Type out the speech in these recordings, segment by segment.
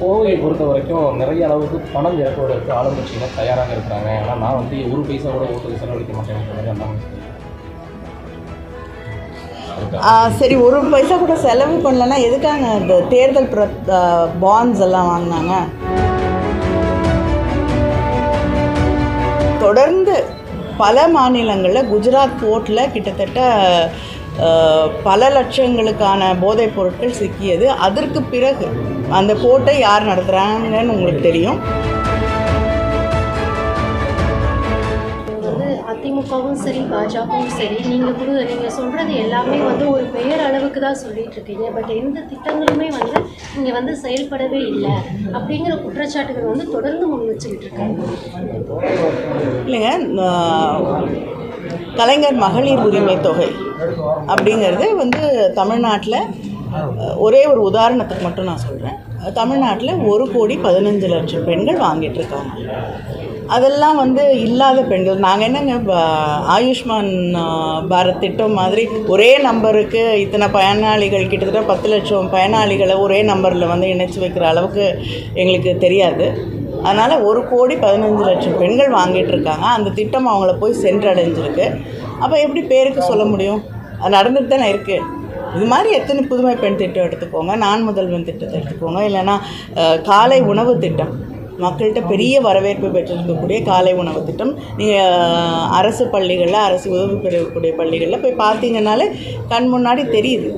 கோவையை பொறுத்த வரைக்கும் நிறைய அளவுக்கு பணம் இறக்குவதற்கு ஆளுங்கட்சியினர் தயாராக இருக்கிறாங்க. ஆனால் நான் வந்து ஒரு பைசா கூட ஓட்டுக்கு செலவழிக்க மாட்டேன் சரி ஒரு பைசா கூட செலவு பண்ணலன்னா எதுக்காங்க இந்த தேர்தல் பிர பாண்ட்ஸ் எல்லாம் வாங்கினாங்க? தொடர்ந்து பல மாநிலங்களில் குஜராத் போர்ட்டில் கிட்டத்தட்ட பல லட்சங்களுக்கான போதைப் பொருட்கள் சிக்கியது. அதற்கு பிறகு அந்த போர்ட்டை யார் நடத்துகிறாங்கன்னு உங்களுக்கு தெரியும். வந்து அதிமுகவும் சரி பாஜகவும் சரி நீங்கள் கூட நீங்கள் சொல்கிறது எல்லாமே வந்து ஒரு பெயர் அளவுக்கு தான் சொல்லிட்டு இருக்கீங்க. பட் எந்த திட்டங்களுமே வந்து இங்கே வந்து செயல்படவே இல்லை. அப்படிங்கிற குற்றச்சாட்டுகள் வந்து தொடர்ந்து முன் வச்சுக்கிட்டு இருக்காங்க. இல்லைங்க கலைஞர் மகளிர் உரிமை தொகை அப்படிங்கிறது வந்து தமிழ்நாட்டில் ஒரே ஒரு உதாரணத்துக்கு மட்டும் நான் சொல்கிறேன் தமிழ்நாட்டில் ஒரு கோடி பதினஞ்சு லட்சம் பெண்கள் வாங்கிட்டு இருக்காங்க அதெல்லாம் வந்து இல்லாத பெண்கள் நாங்கள் என்னங்க ஆயுஷ்மான் பாரத் திட்டம் மாதிரி ஒரே நம்பருக்கு இத்தனை பயனாளிகள் கிட்டத்தட்ட பத்து லட்சம் பயனாளிகளை ஒரே நம்பரில் வந்து இணைச்சி வைக்கிற அளவுக்கு எங்களுக்கு தெரியாது. அதனால் ஒரு கோடி பதினஞ்சு லட்சம் பெண்கள் வாங்கிட்டு இருக்காங்க. அந்த திட்டம் அவங்கள போய் சென்றடைஞ்சிருக்கு. அப்போ எப்படி பேருக்கு சொல்ல முடியும்? அது நடந்துட்டு தானே இருக்குது இது மாதிரி எத்தனை புதுமை பெண் திட்டம் எடுத்துக்கோங்க. நான் முதல்வன் திட்டத்தை எடுத்துக்கோங்க. இல்லைன்னா காலை உணவு திட்டம். மக்கள்கிட்ட பெரிய வரவேற்பு பெற்றிருக்கக்கூடிய காலை உணவு திட்டம். நீங்கள் அரசு பள்ளிகளில் அரசு உதவி பெறக்கூடிய பள்ளிகளில் போய் பார்த்தீங்கன்னாலே கண் முன்னாடி தெரியுது.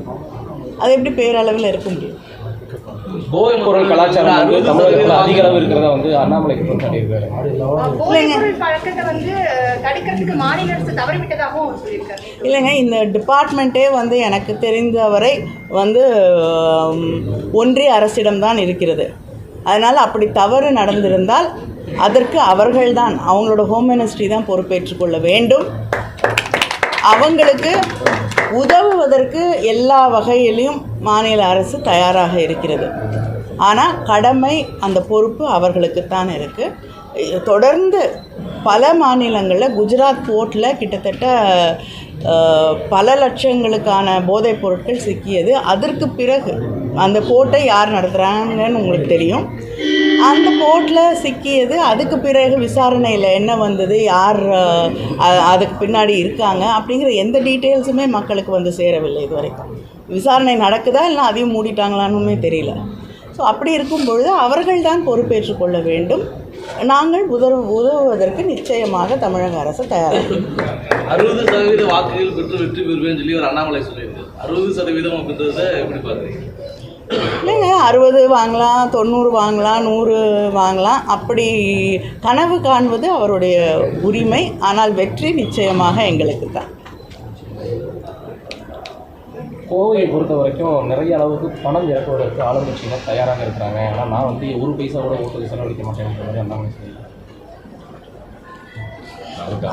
அது எப்படி பேரளவில் இருக்க முடியும்? போதைப் பொருள் கலாச்சாரம் வந்து தமிழகத்தில் அதிக அளவு இருக்கிறதா வந்து அண்ணாமலை குற்றம் சாட்டியிருக்காரு போதைப்பொருள் பழக்கத்தை வந்து அஹ், தடுக்கிறதுக்கு மாநில அரசு தவறிவிட்டதாகவும் அவர் சொல்லியிருக்காரு. இல்லைங்க இந்த டிபார்ட்மெண்ட்டே வந்து எனக்கு தெரிந்தவரை வந்து ஒன்றிய அரசிடம்தான் இருக்கிறது. அதனால் அப்படி தவறு நடந்திருந்தால் அதற்கு அவர்கள்தான் அவங்களோட ஹோம் மினிஸ்ட்ரி தான் பொறுப்பேற்றுக்கொள்ள வேண்டும். அவங்களுக்கு உதவுவதற்கு எல்லா வகையிலையும் மாநில அரசு தயாராக இருக்கிறது. ஆனால் கடமை அந்த பொறுப்பு அவர்களுக்குத்தான் இருக்குது தொடர்ந்து பல மாநிலங்களில் குஜராத் போர்ட்டில் கிட்டத்தட்ட பல லட்சங்களுக்கான போதைப் பொருட்கள் சிக்கியது. அதற்கு பிறகு அந்த போர்ட்டை யார் நடத்துகிறாங்கன்னு உங்களுக்கு தெரியும். அந்த போர்ட்டில் சிக்கியது. அதுக்கு பிறகு விசாரணையில் என்ன வந்தது? யார் அதுக்கு பின்னாடி இருக்காங்க அப்படிங்கிற எந்த டீட்டெயில்ஸுமே மக்களுக்கு வந்து சேரவில்லை இது வரைக்கும் விசாரணை நடக்குதா இல்லை அதையும் மூடிட்டாங்களான்னு தெரியல. ஸோ அப்படி இருக்கும் பொழுது அவர்கள்தான் பொறுப்பேற்றுக் கொள்ள வேண்டும். நாங்கள் உதவு உதவுவதற்கு நிச்சயமாக தமிழக அரசு தயாராக அறுபது சதவீத வாக்குகள் பெற்று வெற்றி பெறுவேன்னு சொல்லி ஒரு அண்ணாமலை சொல்லியிருக்காரு. அறுபது சதவீதம் அப்படின்றத எப்படி பார்க்குறீங்க? இல்லைங்க அறுபது வாங்கலாம் தொண்ணூறு வாங்கலாம் நூறு வாங்கலாம். அப்படி கனவு காண்பது அவருடைய உரிமை. ஆனால் வெற்றி நிச்சயமாக எங்களுக்கு தான். கோவையை பொறுத்த வரைக்கும் நிறைய அளவுக்கு பணம் இறக்குவதற்கு ஆளுங்கட்சியினர் தயாராக இருக்கிறாங்க. ஆனால் நான் வந்து ஒரு பைசா கூட ஓட்டுக்கு செலவழிக்க மாட்டேன் மாதிரி அண்ணாமலை சொல்லியிருக்காரு.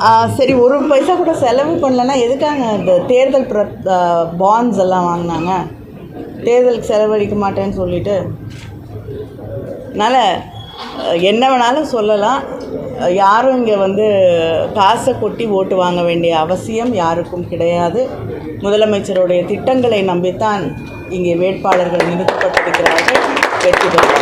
ஆ, சரி ஒரு பைசா கூட செலவு பண்ணலன்னா எதுக்காங்க? இந்த தேர்தல் பிர பாண்ட்ஸ் எல்லாம் வாங்கினாங்க. தேர்தலுக்கு செலவழிக்க மாட்டேன்னு சொல்லிட்டு அதனால் என்ன வேணாலும் சொல்லலாம். யாரும் இங்கே வந்து காசை கொட்டி ஓட்டு வாங்க வேண்டிய அவசியம் யாருக்கும் கிடையாது. முதலமைச்சருடைய திட்டங்களை நம்பித்தான் இங்கே வேட்பாளர்கள் நிறுத்தப்பட்டிருக்கிறார்கள். வெற்றி பெறுவார்கள்.